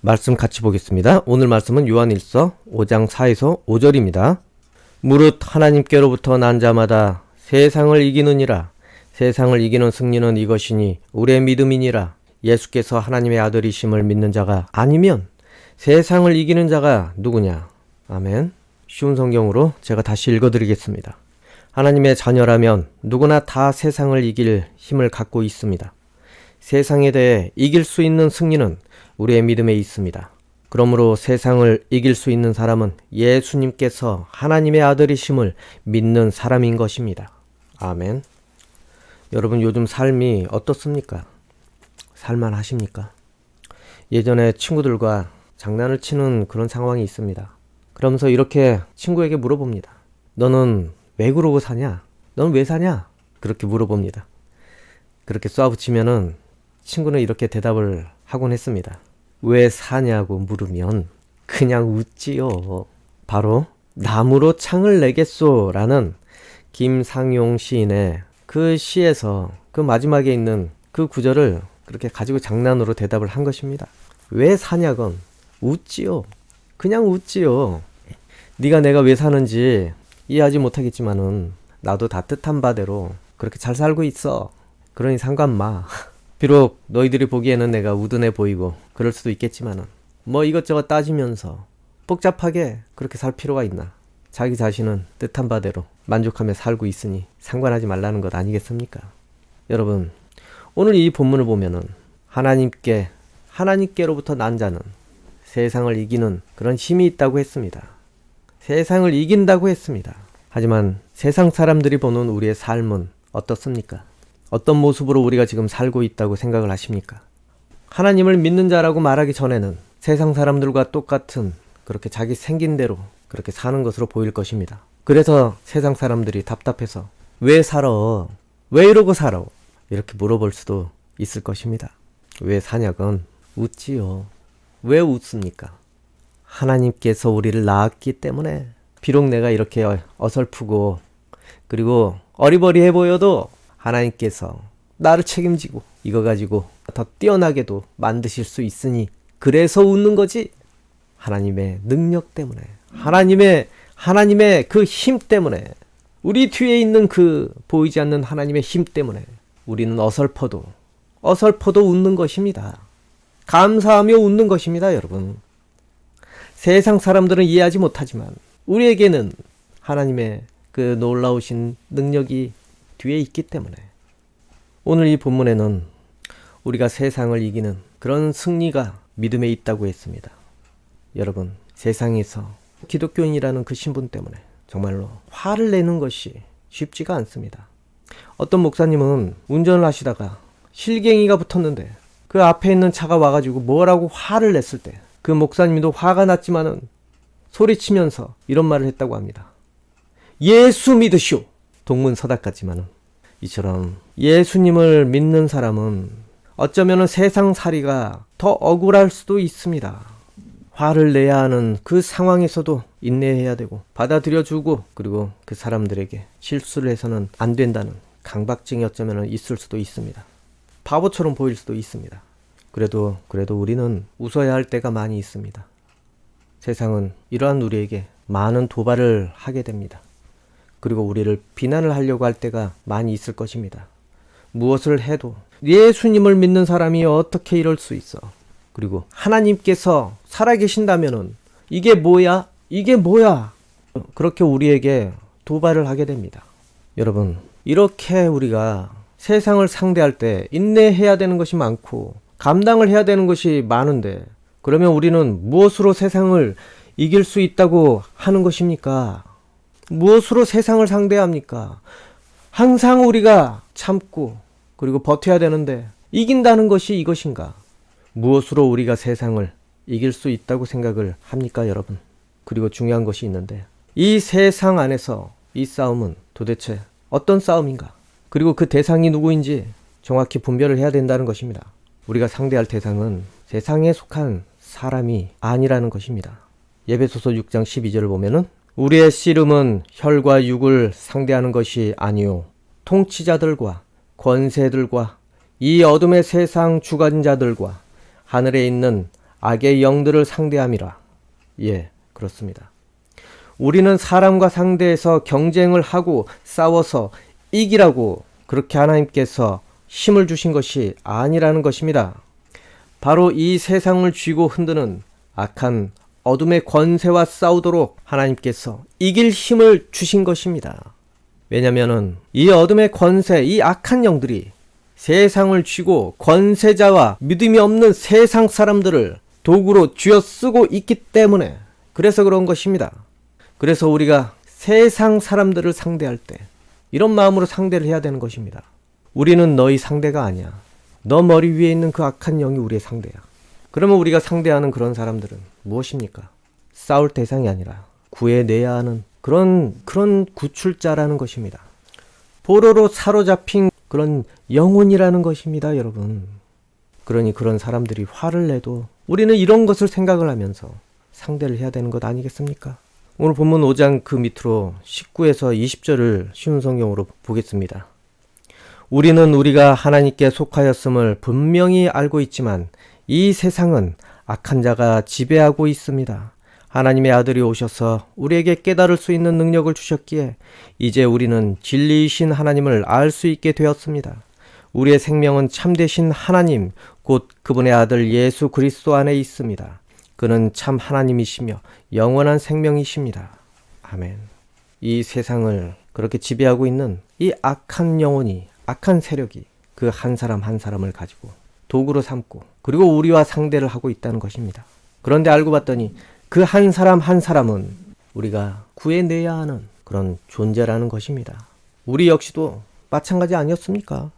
말씀 같이 보겠습니다. 오늘 말씀은 요한일서 5장 4에서 5절입니다. 무릇 하나님께로부터 난 자마다 세상을 이기느니라 세상을 이기는 승리는 이것이니 우리의 믿음이니라 예수께서 하나님의 아들이심을 믿는 자가 아니면 세상을 이기는 자가 누구냐? 아멘. 쉬운 성경으로 제가 다시 읽어드리겠습니다. 하나님의 자녀라면 누구나 다 세상을 이길 힘을 갖고 있습니다. 세상에 대해 이길 수 있는 승리는 우리의 믿음에 있습니다. 그러므로 세상을 이길 수 있는 사람은 예수님께서 하나님의 아들이심을 믿는 사람인 것입니다. 아멘. 여러분 요즘 삶이 어떻습니까? 살만 하십니까? 예전에 친구들과 장난을 치는 그런 상황이 있습니다. 그러면서 이렇게 친구에게 물어봅니다. 너는 왜 그러고 사냐? 너는 왜 사냐? 그렇게 물어봅니다. 그렇게 쏴붙이면은 친구는 이렇게 대답을 하곤 했습니다. 왜 사냐고 물으면 그냥 웃지요. 바로 나무로 창을 내겠소 라는 김상용 시인의 그 시에서 그 마지막에 있는 그 구절을 그렇게 가지고 장난으로 대답을 한 것입니다. 왜 사냐건 웃지요. 그냥 웃지요. 네가 내가 왜 사는지 이해하지 못하겠지만은 나도 다 뜻한 바대로 그렇게 잘 살고 있어. 그러니 상관 마. 비록 너희들이 보기에는 내가 우둔해 보이고 그럴 수도 있겠지만은 뭐 이것저것 따지면서 복잡하게 그렇게 살 필요가 있나? 자기 자신은 뜻한 바대로 만족하며 살고 있으니 상관하지 말라는 것 아니겠습니까? 여러분, 오늘 이 본문을 보면은 하나님께 하나님께로부터 난 자는 세상을 이기는 그런 힘이 있다고 했습니다. 세상을 이긴다고 했습니다. 하지만 세상 사람들이 보는 우리의 삶은 어떻습니까? 어떤 모습으로 우리가 지금 살고 있다고 생각을 하십니까? 하나님을 믿는 자라고 말하기 전에는 세상 사람들과 똑같은 그렇게 자기 생긴 대로 그렇게 사는 것으로 보일 것입니다. 그래서 세상 사람들이 답답해서 왜 살아? 왜 이러고 살아? 이렇게 물어볼 수도 있을 것입니다. 왜 사냐건 웃지요. 왜 웃습니까? 하나님께서 우리를 낳았기 때문에 비록 내가 이렇게 어설프고 그리고 어리버리해 보여도 하나님께서 나를 책임지고 이거 가지고 더 뛰어나게도 만드실 수 있으니 그래서 웃는 거지. 하나님의 능력 때문에 하나님의 하나님의 그 힘 때문에 우리 뒤에 있는 그 보이지 않는 하나님의 힘 때문에 우리는 어설퍼도 어설퍼도 웃는 것입니다. 감사하며 웃는 것입니다, 여러분. 세상 사람들은 이해하지 못하지만 우리에게는 하나님의 그 놀라우신 능력이 뒤에 있기 때문에 오늘 이 본문에는 우리가 세상을 이기는 그런 승리가 믿음에 있다고 했습니다. 여러분, 세상에서 기독교인이라는 그 신분 때문에 정말로 화를 내는 것이 쉽지가 않습니다. 어떤 목사님은 운전을 하시다가 실갱이가 붙었는데 그 앞에 있는 차가 와가지고 뭐라고 화를 냈을 때 그 목사님도 화가 났지만은 소리치면서 이런 말을 했다고 합니다. 예수 믿으시오. 동문서답 같지만은 이처럼 예수님을 믿는 사람은 어쩌면 세상살이가 더 억울할 수도 있습니다. 화를 내야 하는 그 상황에서도 인내해야 되고 받아들여주고 그리고 그 사람들에게 실수를 해서는 안 된다는 강박증이 어쩌면 있을 수도 있습니다. 바보처럼 보일 수도 있습니다. 그래도 그래도 우리는 웃어야 할 때가 많이 있습니다. 세상은 이러한 우리에게 많은 도발을 하게 됩니다. 그리고 우리를 비난을 하려고 할 때가 많이 있을 것입니다. 무엇을 해도 예수님을 믿는 사람이 어떻게 이럴 수 있어? 그리고 하나님께서 살아계신다면은 이게 뭐야? 이게 뭐야? 그렇게 우리에게 도발을 하게 됩니다. 여러분, 이렇게 우리가 세상을 상대할 때 인내해야 되는 것이 많고 감당을 해야 되는 것이 많은데 그러면 우리는 무엇으로 세상을 이길 수 있다고 하는 것입니까? 무엇으로 세상을 상대합니까? 항상 우리가 참고 그리고 버텨야 되는데 이긴다는 것이 이것인가? 무엇으로 우리가 세상을 이길 수 있다고 생각을 합니까, 여러분? 그리고 중요한 것이 있는데 이 세상 안에서 이 싸움은 도대체 어떤 싸움인가? 그리고 그 대상이 누구인지 정확히 분별을 해야 된다는 것입니다. 우리가 상대할 대상은 세상에 속한 사람이 아니라는 것입니다. 예배소서 6장 12절을 보면은 우리의 씨름은 혈과 육을 상대하는 것이 아니요 통치자들과 권세들과 이 어둠의 세상 주관자들과 하늘에 있는 악의 영들을 상대함이라. 예, 그렇습니다. 우리는 사람과 상대해서 경쟁을 하고 싸워서 이기라고 그렇게 하나님께서 힘을 주신 것이 아니라는 것입니다. 바로 이 세상을 쥐고 흔드는 악한 어둠의 권세와 싸우도록 하나님께서 이길 힘을 주신 것입니다. 왜냐면은 이 어둠의 권세, 이 악한 영들이 세상을 쥐고 권세자와 믿음이 없는 세상 사람들을 도구로 쥐어 쓰고 있기 때문에 그래서 그런 것입니다. 그래서 우리가 세상 사람들을 상대할 때 이런 마음으로 상대를 해야 되는 것입니다. 우리는 너희 상대가 아니야. 너 머리 위에 있는 그 악한 영이 우리의 상대야. 그러면 우리가 상대하는 그런 사람들은 무엇입니까? 싸울 대상이 아니라 구해내야 하는 그런 그런 구출자라는 것입니다. 보로로 사로잡힌 그런 영혼이라는 것입니다, 여러분. 그러니 그런 사람들이 화를 내도 우리는 이런 것을 생각을 하면서 상대를 해야 되는 것 아니겠습니까? 오늘 본문 5장 그 밑으로 19에서 20절을 쉬운 성경으로 보겠습니다. 우리는 우리가 하나님께 속하였음을 분명히 알고 있지만 이 세상은 악한 자가 지배하고 있습니다. 하나님의 아들이 오셔서 우리에게 깨달을 수 있는 능력을 주셨기에 이제 우리는 진리이신 하나님을 알 수 있게 되었습니다. 우리의 생명은 참되신 하나님, 곧 그분의 아들 예수 그리스도 안에 있습니다. 그는 참 하나님이시며 영원한 생명이십니다. 아멘. 이 세상을 그렇게 지배하고 있는 이 악한 영혼이, 악한 세력이 그 한 사람 한 사람을 가지고 도구로 삼고 그리고 우리와 상대를 하고 있다는 것입니다. 그런데 알고 봤더니 그 한 사람 한 사람은 우리가 구해내야 하는 그런 존재라는 것입니다. 우리 역시도 마찬가지 아니었습니까?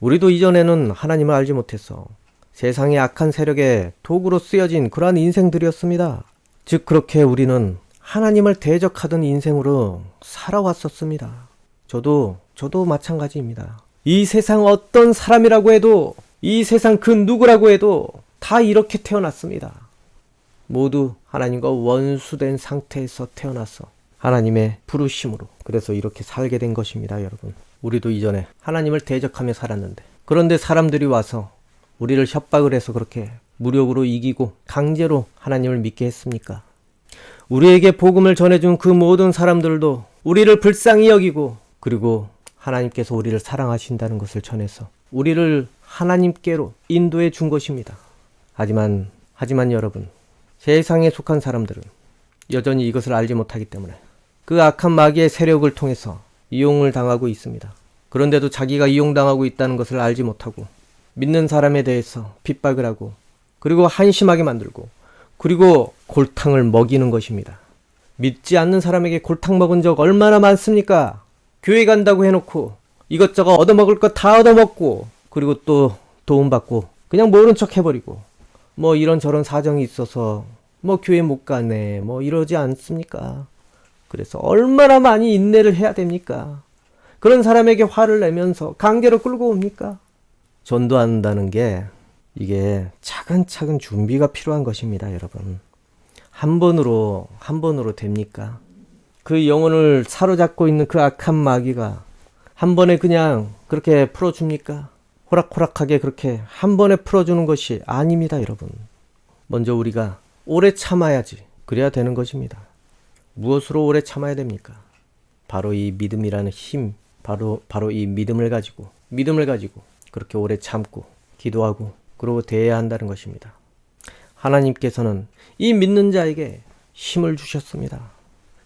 우리도 이전에는 하나님을 알지 못해서 세상의 악한 세력의 도구로 쓰여진 그러한 인생들이었습니다. 즉, 그렇게 우리는 하나님을 대적하던 인생으로 살아왔었습니다. 저도, 저도 마찬가지입니다. 이 세상 어떤 사람이라고 해도, 이 세상 그 누구라고 해도 다 이렇게 태어났습니다. 모두 하나님과 원수된 상태에서 태어나서 하나님의 부르심으로 그래서 이렇게 살게 된 것입니다, 여러분. 우리도 이전에 하나님을 대적하며 살았는데 그런데 사람들이 와서 우리를 협박을 해서 그렇게 무력으로 이기고 강제로 하나님을 믿게 했습니까? 우리에게 복음을 전해준 그 모든 사람들도 우리를 불쌍히 여기고 그리고 하나님께서 우리를 사랑하신다는 것을 전해서 우리를 하나님께로 인도해 준 것입니다. 하지만 하지만 여러분 세상에 속한 사람들은 여전히 이것을 알지 못하기 때문에 그 악한 마귀의 세력을 통해서 이용을 당하고 있습니다. 그런데도 자기가 이용당하고 있다는 것을 알지 못하고 믿는 사람에 대해서 핍박을 하고 그리고 한심하게 만들고 그리고 골탕을 먹이는 것입니다. 믿지 않는 사람에게 골탕 먹은 적 얼마나 많습니까? 교회 간다고 해놓고 이것저것 얻어먹을 것 다 얻어먹고 그리고 또 도움받고 그냥 모른 척 해버리고 뭐 이런저런 사정이 있어서 뭐 교회 못 가네 뭐 이러지 않습니까? 그래서 얼마나 많이 인내를 해야 됩니까? 그런 사람에게 화를 내면서 강제로 끌고 옵니까? 전도한다는 게 이게 차근차근 준비가 필요한 것입니다, 여러분. 한 번으로, 한 번으로 됩니까? 그 영혼을 사로잡고 있는 그 악한 마귀가 한 번에 그냥 그렇게 풀어줍니까? 호락호락하게 그렇게 한 번에 풀어주는 것이 아닙니다, 여러분. 먼저 우리가 오래 참아야지. 그래야 되는 것입니다. 무엇으로 오래 참아야 됩니까? 바로 이 믿음이라는 힘, 바로, 바로 이 믿음을 가지고, 믿음을 가지고 그렇게 오래 참고, 기도하고, 그러고 대해야 한다는 것입니다. 하나님께서는 이 믿는 자에게 힘을 주셨습니다.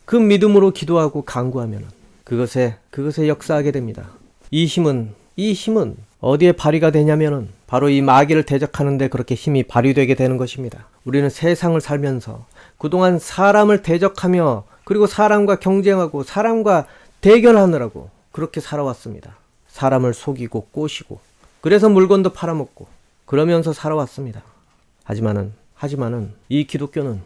그 믿음으로 기도하고 강구하면 그것에, 그것에 역사하게 됩니다. 이 힘은, 이 힘은 어디에 발휘가 되냐면은 바로 이 마귀를 대적하는데 그렇게 힘이 발휘되게 되는 것입니다. 우리는 세상을 살면서 그동안 사람을 대적하며 그리고 사람과 경쟁하고 사람과 대결하느라고 그렇게 살아왔습니다. 사람을 속이고 꼬시고 그래서 물건도 팔아먹고 그러면서 살아왔습니다. 하지만은 하지만은 이 기독교는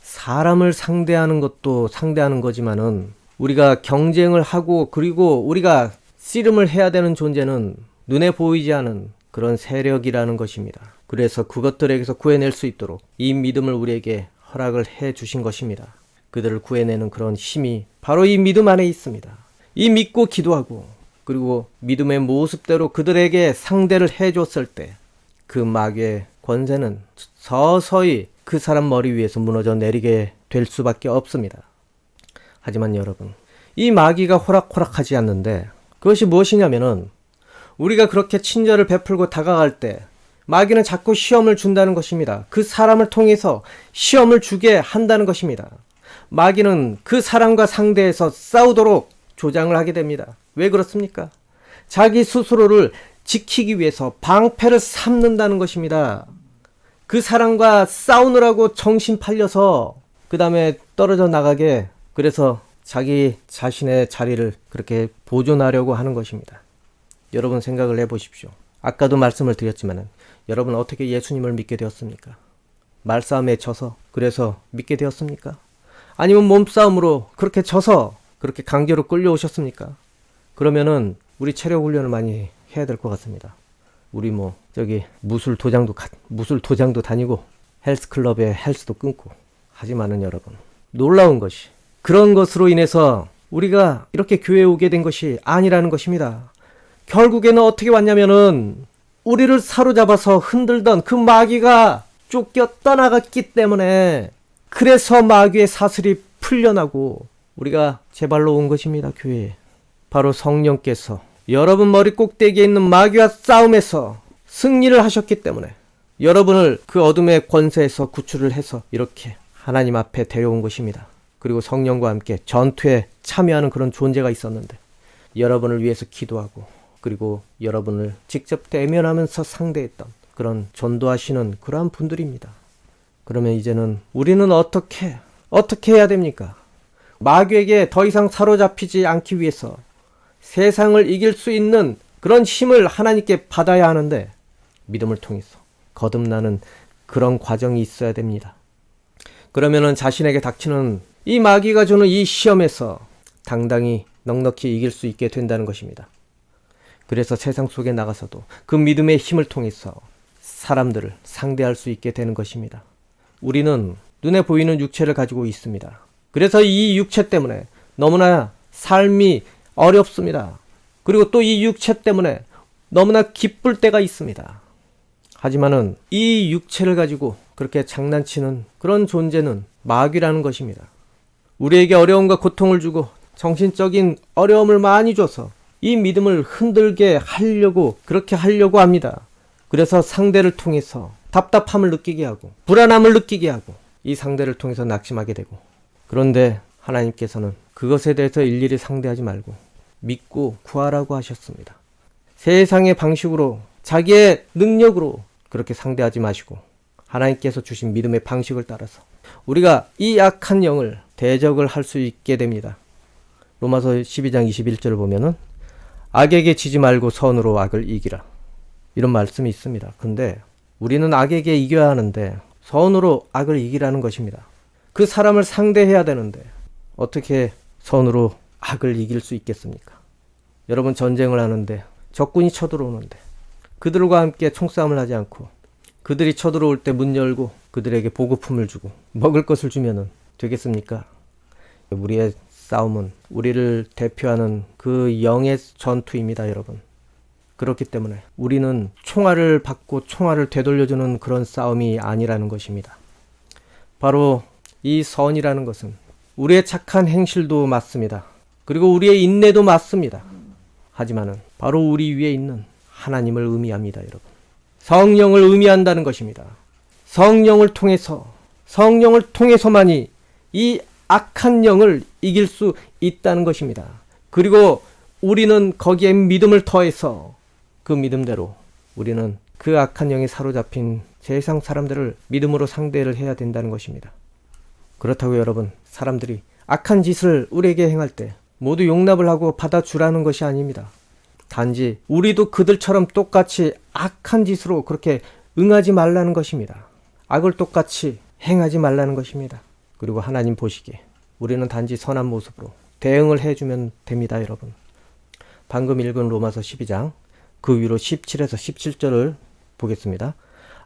사람을 상대하는 것도 상대하는 거지만은 우리가 경쟁을 하고 그리고 우리가 씨름을 해야 되는 존재는 눈에 보이지 않은 그런 세력이라는 것입니다. 그래서 그것들에게서 구해낼 수 있도록 이 믿음을 우리에게 허락을 해 주신 것입니다. 그들을 구해내는 그런 힘이 바로 이 믿음 안에 있습니다. 이 믿고 기도하고 그리고 믿음의 모습대로 그들에게 상대를 해 줬을 때 그 마귀의 권세는 서서히 그 사람 머리 위에서 무너져 내리게 될 수밖에 없습니다. 하지만 여러분, 이 마귀가 호락호락하지 않는데 그것이 무엇이냐면은 우리가 그렇게 친절을 베풀고 다가갈 때 마귀는 자꾸 시험을 준다는 것입니다. 그 사람을 통해서 시험을 주게 한다는 것입니다. 마귀는 그 사람과 상대해서 싸우도록 조장을 하게 됩니다. 왜 그렇습니까? 자기 스스로를 지키기 위해서 방패를 삼는다는 것입니다. 그 사람과 싸우느라고 정신 팔려서 그 다음에 떨어져 나가게 그래서 자기 자신의 자리를 그렇게 보존하려고 하는 것입니다. 여러분 생각을 해보십시오. 아까도 말씀을 드렸지만 여러분 어떻게 예수님을 믿게 되었습니까? 말싸움에 져서 그래서 믿게 되었습니까? 아니면 몸싸움으로 그렇게 져서 그렇게 강제로 끌려오셨습니까? 그러면은 우리 체력 훈련을 많이 해야 될 것 같습니다. 우리 뭐 저기 무술 도장도 가, 무술 도장도 다니고 헬스 클럽에 헬스도 끊고 하지만은 여러분 놀라운 것이 그런 것으로 인해서 우리가 이렇게 교회에 오게 된 것이 아니라는 것입니다. 결국에는 어떻게 왔냐면은 우리를 사로잡아서 흔들던 그 마귀가 쫓겨 떠나갔기 때문에 그래서 마귀의 사슬이 풀려나고 우리가 제발로 온 것입니다, 교회에. 바로 성령께서 여러분 머리 꼭대기에 있는 마귀와 싸움에서 승리를 하셨기 때문에 여러분을 그 어둠의 권세에서 구출을 해서 이렇게 하나님 앞에 데려온 것입니다. 그리고 성령과 함께 전투에 참여하는 그런 존재가 있었는데 여러분을 위해서 기도하고 그리고 여러분을 직접 대면하면서 상대했던 그런 전도하시는 그러한 분들입니다. 그러면 이제는 우리는 어떻게 어떻게 해야 됩니까? 마귀에게 더 이상 사로잡히지 않기 위해서 세상을 이길 수 있는 그런 힘을 하나님께 받아야 하는데 믿음을 통해서 거듭나는 그런 과정이 있어야 됩니다. 그러면은 자신에게 닥치는 이 마귀가 주는 이 시험에서 당당히 넉넉히 이길 수 있게 된다는 것입니다. 그래서 세상 속에 나가서도 그 믿음의 힘을 통해서 사람들을 상대할 수 있게 되는 것입니다. 우리는 눈에 보이는 육체를 가지고 있습니다. 그래서 이 육체 때문에 너무나 삶이 어렵습니다. 그리고 또 이 육체 때문에 너무나 기쁠 때가 있습니다. 하지만은 이 육체를 가지고 그렇게 장난치는 그런 존재는 마귀라는 것입니다. 우리에게 어려움과 고통을 주고 정신적인 어려움을 많이 줘서 이 믿음을 흔들게 하려고 그렇게 하려고 합니다. 그래서 상대를 통해서 답답함을 느끼게 하고 불안함을 느끼게 하고 이 상대를 통해서 낙심하게 되고 그런데 하나님께서는 그것에 대해서 일일이 상대하지 말고 믿고 구하라고 하셨습니다. 세상의 방식으로 자기의 능력으로 그렇게 상대하지 마시고 하나님께서 주신 믿음의 방식을 따라서 우리가 이 악한 영을 대적을 할 수 있게 됩니다. 로마서 12장 21절을 보면은 악에게 지지 말고 선으로 악을 이기라. 이런 말씀이 있습니다. 근데 우리는 악에게 이겨야 하는데 선으로 악을 이기라는 것입니다. 그 사람을 상대해야 되는데 어떻게 선으로 악을 이길 수 있겠습니까? 여러분 전쟁을 하는데 적군이 쳐들어오는데 그들과 함께 총싸움을 하지 않고 그들이 쳐들어올 때 문 열고 그들에게 보급품을 주고 먹을 것을 주면은 되겠습니까? 우리의 싸움은 우리를 대표하는 그 영의 전투입니다, 여러분. 그렇기 때문에 우리는 총알을 받고 총알을 되돌려주는 그런 싸움이 아니라는 것입니다. 바로 이 선이라는 것은 우리의 착한 행실도 맞습니다. 그리고 우리의 인내도 맞습니다. 하지만은 바로 우리 위에 있는 하나님을 의미합니다, 여러분. 성령을 의미한다는 것입니다. 성령을 통해서 성령을 통해서만이 이 악한 영을 이길 수 있다는 것입니다. 그리고 우리는 거기에 믿음을 더해서 그 믿음대로 우리는 그 악한 영에 사로잡힌 세상 사람들을 믿음으로 상대를 해야 된다는 것입니다. 그렇다고 여러분, 사람들이 악한 짓을 우리에게 행할 때 모두 용납을 하고 받아주라는 것이 아닙니다. 단지 우리도 그들처럼 똑같이 악한 짓으로 그렇게 응하지 말라는 것입니다. 악을 똑같이 행하지 말라는 것입니다. 그리고 하나님 보시기에 우리는 단지 선한 모습으로 대응을 해주면 됩니다, 여러분. 방금 읽은 로마서 12장 그 위로 17에서 17절을 보겠습니다.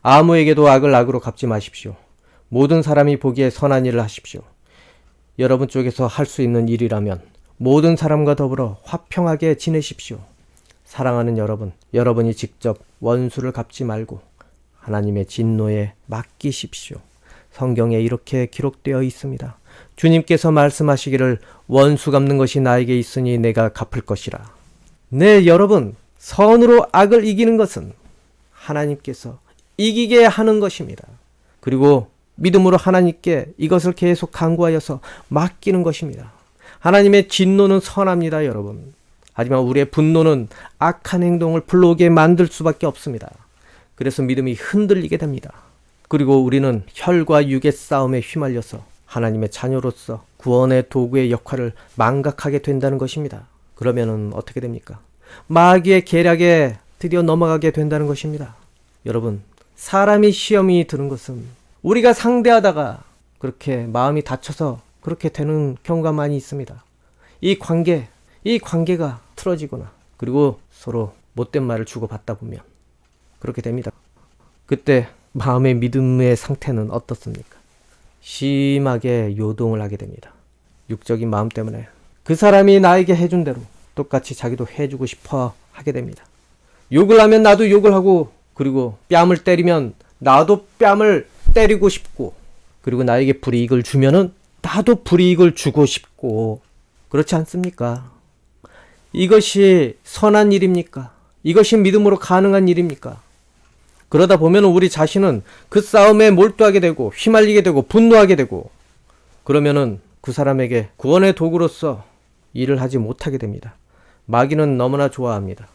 아무에게도 악을 악으로 갚지 마십시오. 모든 사람이 보기에 선한 일을 하십시오. 여러분 쪽에서 할 수 있는 일이라면 모든 사람과 더불어 화평하게 지내십시오. 사랑하는 여러분, 여러분이 직접 원수를 갚지 말고 하나님의 진노에 맡기십시오. 성경에 이렇게 기록되어 있습니다. 주님께서 말씀하시기를 원수 갚는 것이 나에게 있으니 내가 갚을 것이라. 네, 여러분, 선으로 악을 이기는 것은 하나님께서 이기게 하는 것입니다. 그리고 믿음으로 하나님께 이것을 계속 강구하여서 맡기는 것입니다. 하나님의 진노는 선합니다, 여러분. 하지만 우리의 분노는 악한 행동을 불러오게 만들 수밖에 없습니다. 그래서 믿음이 흔들리게 됩니다. 그리고 우리는 혈과 육의 싸움에 휘말려서 하나님의 자녀로서 구원의 도구의 역할을 망각하게 된다는 것입니다. 그러면은 어떻게 됩니까? 마귀의 계략에 드디어 넘어가게 된다는 것입니다. 여러분, 사람이 시험이 드는 것은 우리가 상대하다가 그렇게 마음이 다쳐서 그렇게 되는 경우가 많이 있습니다. 이 관계, 이 관계가 틀어지거나 그리고 서로 못된 말을 주고받다 보면 그렇게 됩니다. 그때 마음의 믿음의 상태는 어떻습니까? 심하게 요동을 하게 됩니다. 육적인 마음 때문에 그 사람이 나에게 해준 대로 똑같이 자기도 해주고 싶어 하게 됩니다. 욕을 하면 나도 욕을 하고 그리고 뺨을 때리면 나도 뺨을 때리고 싶고 그리고 나에게 불이익을 주면은 나도 불이익을 주고 싶고 그렇지 않습니까? 이것이 선한 일입니까? 이것이 믿음으로 가능한 일입니까? 그러다 보면 우리 자신은 그 싸움에 몰두하게 되고 휘말리게 되고 분노하게 되고 그러면은 그 사람에게 구원의 도구로서 일을 하지 못하게 됩니다. 마귀는 너무나 좋아합니다.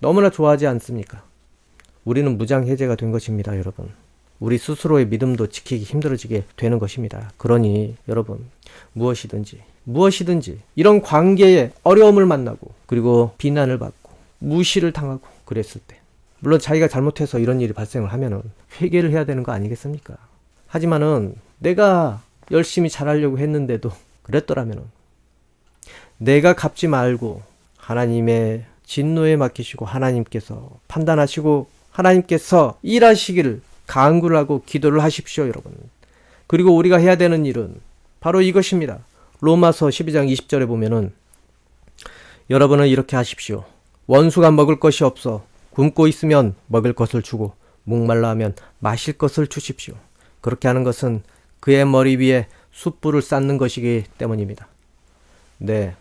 너무나 좋아하지 않습니까? 우리는 무장해제가 된 것입니다, 여러분. 우리 스스로의 믿음도 지키기 힘들어지게 되는 것입니다. 그러니 여러분, 무엇이든지, 무엇이든지 이런 관계에 어려움을 만나고 그리고 비난을 받고 무시를 당하고 그랬을 때 물론 자기가 잘못해서 이런 일이 발생을 하면은 회개를 해야 되는 거 아니겠습니까? 하지만은 내가 열심히 잘하려고 했는데도 그랬더라면은 내가 갚지 말고 하나님의 진노에 맡기시고 하나님께서 판단하시고 하나님께서 일하시기를 간구를 하고 기도를 하십시오, 여러분. 그리고 우리가 해야 되는 일은 바로 이것입니다. 로마서 12장 20절에 보면은 여러분은 이렇게 하십시오. 원수가 먹을 것이 없어 굶고 있으면 먹을 것을 주고 목말라 하면 마실 것을 주십시오. 그렇게 하는 것은 그의 머리 위에 숯불을 쌓는 것이기 때문입니다. 네.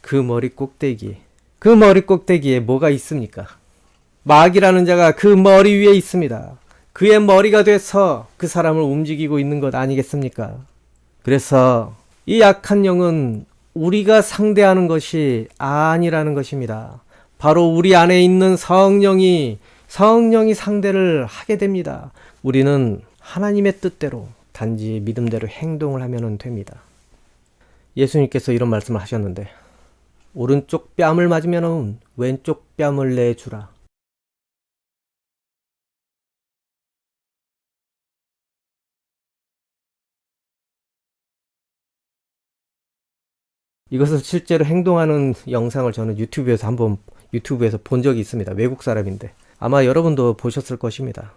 그 머리 꼭대기, 그 머리 꼭대기에 뭐가 있습니까? 마귀라는 자가 그 머리 위에 있습니다. 그의 머리가 돼서 그 사람을 움직이고 있는 것 아니겠습니까? 그래서 이 약한 영은 우리가 상대하는 것이 아니라는 것입니다. 바로 우리 안에 있는 성령이 성령이 상대를 하게 됩니다. 우리는 하나님의 뜻대로 단지 믿음대로 행동을 하면 됩니다. 예수님께서 이런 말씀을 하셨는데 오른쪽 뺨을 맞으면 왼쪽 뺨을 내주라. 이것을 실제로 행동하는 영상을 저는 유튜브에서 한번 유튜브에서 본 적이 있습니다. 외국 사람인데 아마 여러분도 보셨을 것입니다.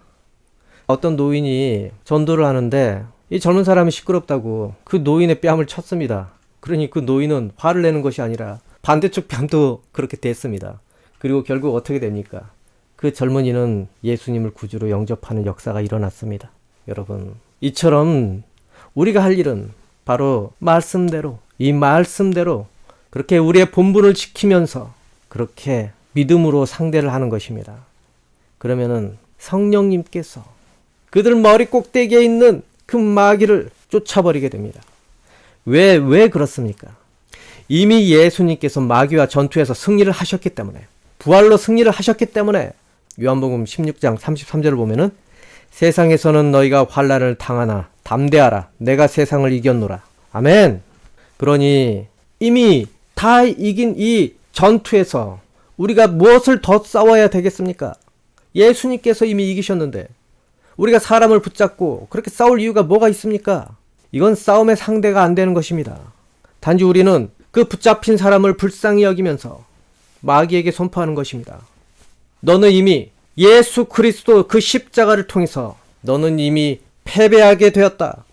어떤 노인이 전도를 하는데 이 젊은 사람이 시끄럽다고 그 노인의 뺨을 쳤습니다. 그러니 그 노인은 화를 내는 것이 아니라 반대쪽 뺨도 그렇게 됐습니다. 그리고 결국 어떻게 됩니까? 그 젊은이는 예수님을 구주로 영접하는 역사가 일어났습니다. 여러분, 이처럼 우리가 할 일은 바로 말씀대로, 이 말씀대로 그렇게 우리의 본분을 지키면서 그렇게 믿음으로 상대를 하는 것입니다. 그러면은 성령님께서 그들 머리 꼭대기에 있는 그 마귀를 쫓아버리게 됩니다. 왜, 왜 그렇습니까? 이미 예수님께서 마귀와 전투에서 승리를 하셨기 때문에, 부활로 승리를 하셨기 때문에, 요한복음 16장 33절을 보면은, 세상에서는 너희가 환란을 당하나 담대하라. 내가 세상을 이겼노라. 아멘. 그러니 이미 다 이긴 이 전투에서 우리가 무엇을 더 싸워야 되겠습니까? 예수님께서 이미 이기셨는데 우리가 사람을 붙잡고 그렇게 싸울 이유가 뭐가 있습니까? 이건 싸움의 상대가 안 되는 것입니다. 단지 우리는 그 붙잡힌 사람을 불쌍히 여기면서 마귀에게 선포하는 것입니다. 너는 이미 예수 그리스도 그 십자가를 통해서 너는 이미 패배하게 되었다.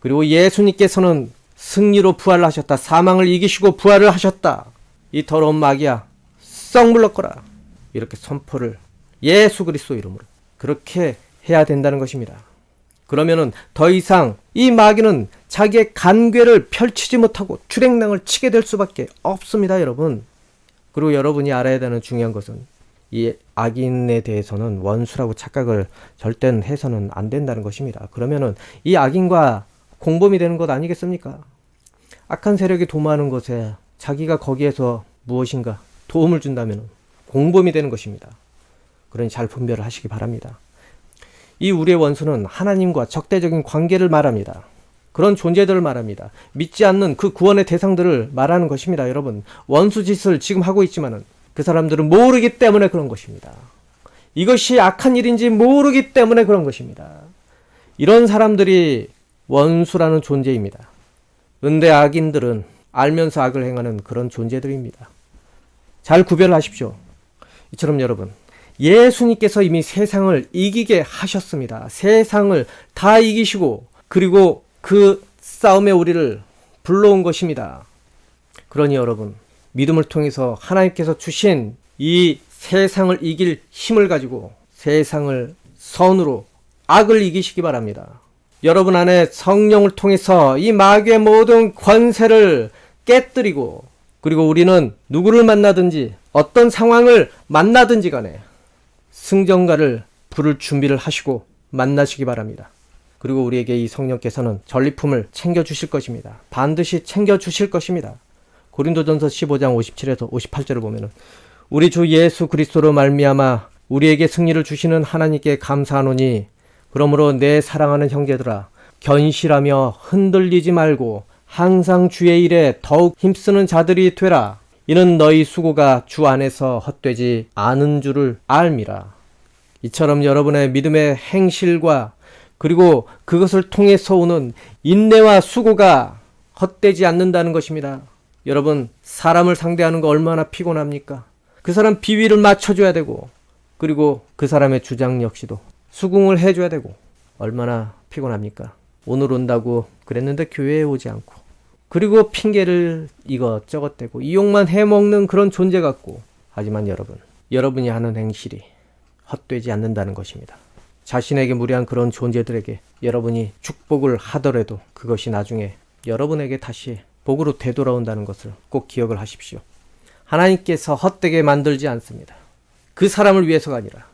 그리고 예수님께서는 승리로 부활하셨다. 사망을 이기시고 부활을 하셨다. 이 더러운 마귀야, 썩 물러거라. 이렇게 선포를 예수 그리스도 이름으로 그렇게 해야 된다는 것입니다. 그러면은 더 이상 이 마귀는 자기의 간괴를 펼치지 못하고 주랭랑을 치게 될 수밖에 없습니다, 여러분. 그리고 여러분이 알아야 되는 중요한 것은 이 악인에 대해서는 원수라고 착각을 절대 해서는 안 된다는 것입니다. 그러면은 이 악인과 공범이 되는 것 아니겠습니까? 악한 세력이 도모하는 것에 자기가 거기에서 무엇인가 도움을 준다면 공범이 되는 것입니다. 그러니 잘 분별을 하시기 바랍니다. 이 우리의 원수는 하나님과 적대적인 관계를 말합니다. 그런 존재들을 말합니다. 믿지 않는 그 구원의 대상들을 말하는 것입니다, 여러분. 원수 짓을 지금 하고 있지만은 그 사람들은 모르기 때문에 그런 것입니다. 이것이 악한 일인지 모르기 때문에 그런 것입니다. 이런 사람들이 원수라는 존재입니다. 은대 악인들은 알면서 악을 행하는 그런 존재들입니다. 잘 구별하십시오. 이처럼 여러분, 예수님께서 이미 세상을 이기게 하셨습니다. 세상을 다 이기시고 그리고 그 싸움에 우리를 불러온 것입니다. 그러니 여러분, 믿음을 통해서 하나님께서 주신 이 세상을 이길 힘을 가지고 세상을 선으로 악을 이기시기 바랍니다. 여러분 안에 성령을 통해서 이 마귀의 모든 권세를 깨뜨리고 그리고 우리는 누구를 만나든지 어떤 상황을 만나든지 간에 승전가를 부를 준비를 하시고 만나시기 바랍니다. 그리고 우리에게 이 성령께서는 전리품을 챙겨 주실 것입니다. 반드시 챙겨 주실 것입니다. 고린도전서 15장 57에서 58절을 보면은 우리 주 예수 그리스도로 말미암아 우리에게 승리를 주시는 하나님께 감사하노니 그러므로 내 사랑하는 형제들아 견실하며 흔들리지 말고 항상 주의 일에 더욱 힘쓰는 자들이 되라 이는 너희 수고가 주 안에서 헛되지 않은 줄을 알미라 이처럼 여러분의 믿음의 행실과 그리고 그것을 통해서 오는 인내와 수고가 헛되지 않는다는 것입니다. 여러분, 사람을 상대하는 거 얼마나 피곤합니까? 그 사람 비위를 맞춰줘야 되고, 그리고 그 사람의 주장 역시도 수긍을 해줘야 되고, 얼마나 피곤합니까? 오늘 온다고 그랬는데 교회에 오지 않고, 그리고 핑계를 이것저것 대고, 이용만 해먹는 그런 존재 같고, 하지만 여러분, 여러분이 하는 행실이 헛되지 않는다는 것입니다. 자신에게 무리한 그런 존재들에게 여러분이 축복을 하더라도 그것이 나중에 여러분에게 다시 복으로 되돌아온다는 것을 꼭 기억을 하십시오. 하나님께서 헛되게 만들지 않습니다. 그 사람을 위해서가 아니라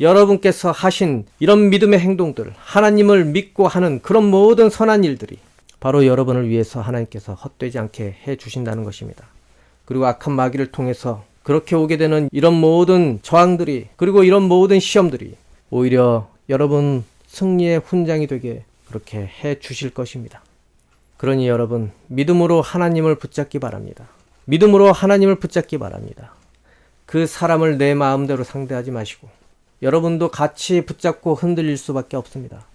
여러분께서 하신 이런 믿음의 행동들, 하나님을 믿고 하는 그런 모든 선한 일들이 바로 여러분을 위해서 하나님께서 헛되지 않게 해 주신다는 것입니다. 그리고 악한 마귀를 통해서 그렇게 오게 되는 이런 모든 저항들이 그리고 이런 모든 시험들이 오히려 여러분 승리의 훈장이 되게 그렇게 해 주실 것입니다. 그러니 여러분 믿음으로 하나님을 붙잡기 바랍니다. 믿음으로 하나님을 붙잡기 바랍니다. 그 사람을 내 마음대로 상대하지 마시고 여러분도 같이 붙잡고 흔들릴 수밖에 없습니다.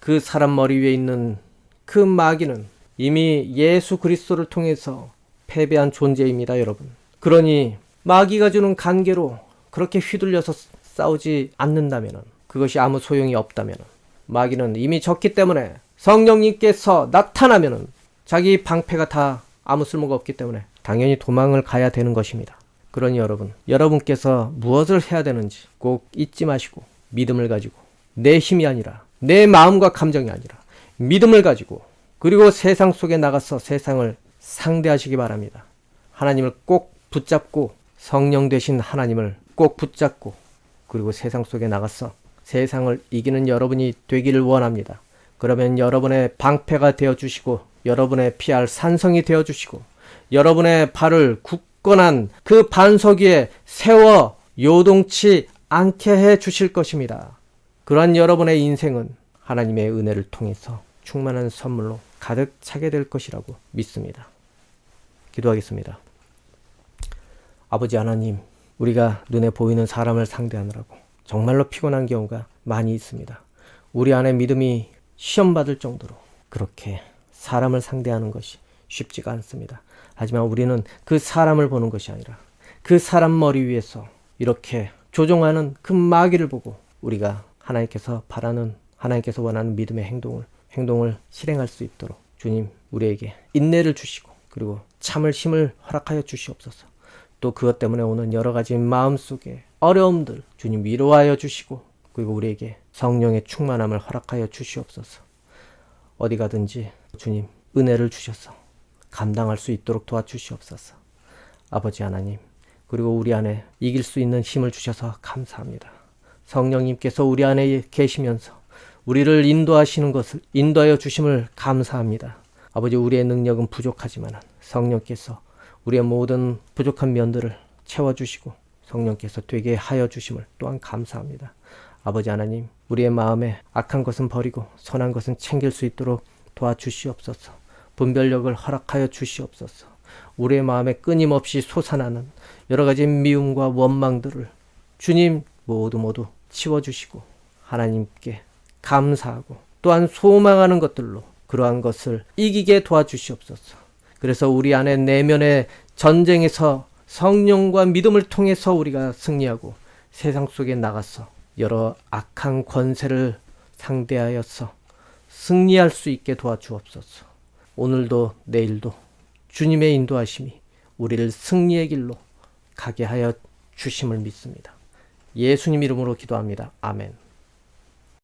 그 사람 머리 위에 있는 그 마귀는 이미 예수 그리스도를 통해서 패배한 존재입니다, 여러분. 그러니 마귀가 주는 관계로 그렇게 휘둘려서 싸우지 않는다면 그것이 아무 소용이 없다면 마귀는 이미 졌기 때문에 성령님께서 나타나면 자기 방패가 다 아무 쓸모가 없기 때문에 당연히 도망을 가야 되는 것입니다. 그러니 여러분, 여러분께서 무엇을 해야 되는지 꼭 잊지 마시고 믿음을 가지고 내 힘이 아니라 내 마음과 감정이 아니라 믿음을 가지고 그리고 세상 속에 나가서 세상을 상대하시기 바랍니다. 하나님을 꼭 붙잡고 성령 되신 하나님을 꼭 붙잡고 그리고 세상 속에 나가서 세상을 이기는 여러분이 되기를 원합니다. 그러면 여러분의 방패가 되어 주시고 여러분의 피할 산성이 되어 주시고 여러분의 발을 굳건한 그 반석 위에 세워 요동치 않게 해 주실 것입니다. 그러한 여러분의 인생은 하나님의 은혜를 통해서 충만한 선물로 가득 차게 될 것이라고 믿습니다. 기도하겠습니다. 아버지 하나님, 우리가 눈에 보이는 사람을 상대하느라고 정말로 피곤한 경우가 많이 있습니다. 우리 안에 믿음이 시험받을 정도로 그렇게 사람을 상대하는 것이 쉽지가 않습니다. 하지만 우리는 그 사람을 보는 것이 아니라 그 사람 머리 위에서 이렇게 조종하는 그 마귀를 보고 우리가 하나님께서 바라는 하나님께서 원하는 믿음의 행동을 행동을 실행할 수 있도록 주님 우리에게 인내를 주시고 그리고 참을 힘을 허락하여 주시옵소서. 또 그것 때문에 오는 여러 가지 마음속에 어려움들 주님 위로하여 주시고 그리고 우리에게 성령의 충만함을 허락하여 주시옵소서. 어디 가든지 주님 은혜를 주셔서 감당할 수 있도록 도와주시옵소서. 아버지 하나님, 그리고 우리 안에 이길 수 있는 힘을 주셔서 감사합니다. 성령님께서 우리 안에 계시면서 우리를 인도하시는 것을 인도하여 주심을 감사합니다. 아버지 우리의 능력은 부족하지만 성령께서 우리의 모든 부족한 면들을 채워 주시고 성령께서 되게 하여 주심을 또한 감사합니다. 아버지 하나님, 우리의 마음에 악한 것은 버리고 선한 것은 챙길 수 있도록 도와주시옵소서. 분별력을 허락하여 주시옵소서. 우리의 마음에 끊임없이 솟아나는 여러 가지 미움과 원망들을 주님 모두 모두 치워주시고 하나님께 감사하고 또한 소망하는 것들로 그러한 것을 이기게 도와주시옵소서. 그래서 우리 안에 내면의 전쟁에서 성령과 믿음을 통해서 우리가 승리하고 세상 속에 나가서 여러 악한 권세를 상대하여서 승리할 수 있게 도와주옵소서. 오늘도 내일도 주님의 인도하심이 우리를 승리의 길로 가게 하여 주심을 믿습니다. 예수님 이름으로 기도합니다. 아멘.